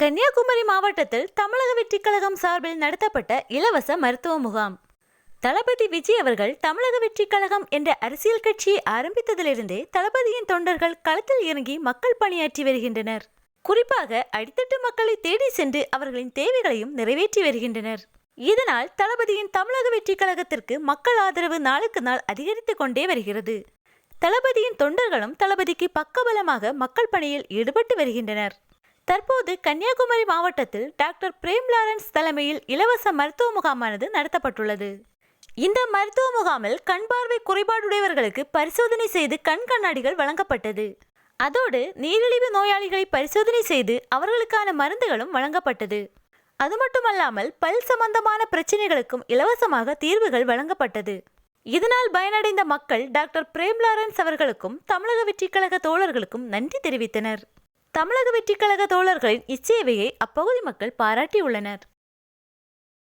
கன்னியாகுமரி மாவட்டத்தில் தமிழக வெற்றிக் கழகம் சார்பில் நடத்தப்பட்ட இலவச மருத்துவ முகாம். தளபதி விஜய் அவர்கள் தமிழக வெற்றிக் கழகம் என்ற அரசியல் கட்சியை ஆரம்பித்ததிலிருந்தே தளபதியின் தொண்டர்கள் களத்தில் இறங்கி மக்கள் பணியாற்றி வருகின்றனர். குறிப்பாக அடித்தட்டு மக்களை தேடி சென்று அவர்களின் தேவைகளையும் நிறைவேற்றி வருகின்றனர். இதனால் தளபதியின் தமிழக வெற்றிக் கழகத்திற்கு மக்கள் ஆதரவு நாளுக்கு நாள் அதிகரித்து கொண்டே வருகிறது. தளபதியின் தொண்டர்களும் தளபதிக்கு பக்கபலமாக மக்கள் பணியில் ஈடுபட்டு வருகின்றனர். தற்போது கன்னியாகுமரி மாவட்டத்தில் டாக்டர் பிரேம் லாரன்ஸ் தலைமையில் இலவச மருத்துவ முகாமானது நடத்தப்பட்டுள்ளது. இந்த மருத்துவ முகாமில் கண் பார்வை குறைபாடுடையவர்களுக்கு பரிசோதனை செய்து கண் கண்ணாடிகள் வழங்கப்பட்டது. அதோடு நீரிழிவு நோயாளிகளை பரிசோதனை செய்து அவர்களுக்கான மருந்துகளும் வழங்கப்பட்டது. அது மட்டுமல்லாமல் பல் சம்பந்தமான பிரச்சனைகளுக்கும் இலவசமாக தீர்வுகள் வழங்கப்பட்டது. இதனால் பயனடைந்த மக்கள் டாக்டர் பிரேம் லாரன்ஸ் அவர்களுக்கும் தமிழக வெற்றிக்கழக தோழர்களுக்கும் நன்றி தெரிவித்தனர். தமிழக வெற்றிக் கழக தோழர்களின் இச்சேவையை அப்பகுதி மக்கள் பாராட்டியுள்ளனர்.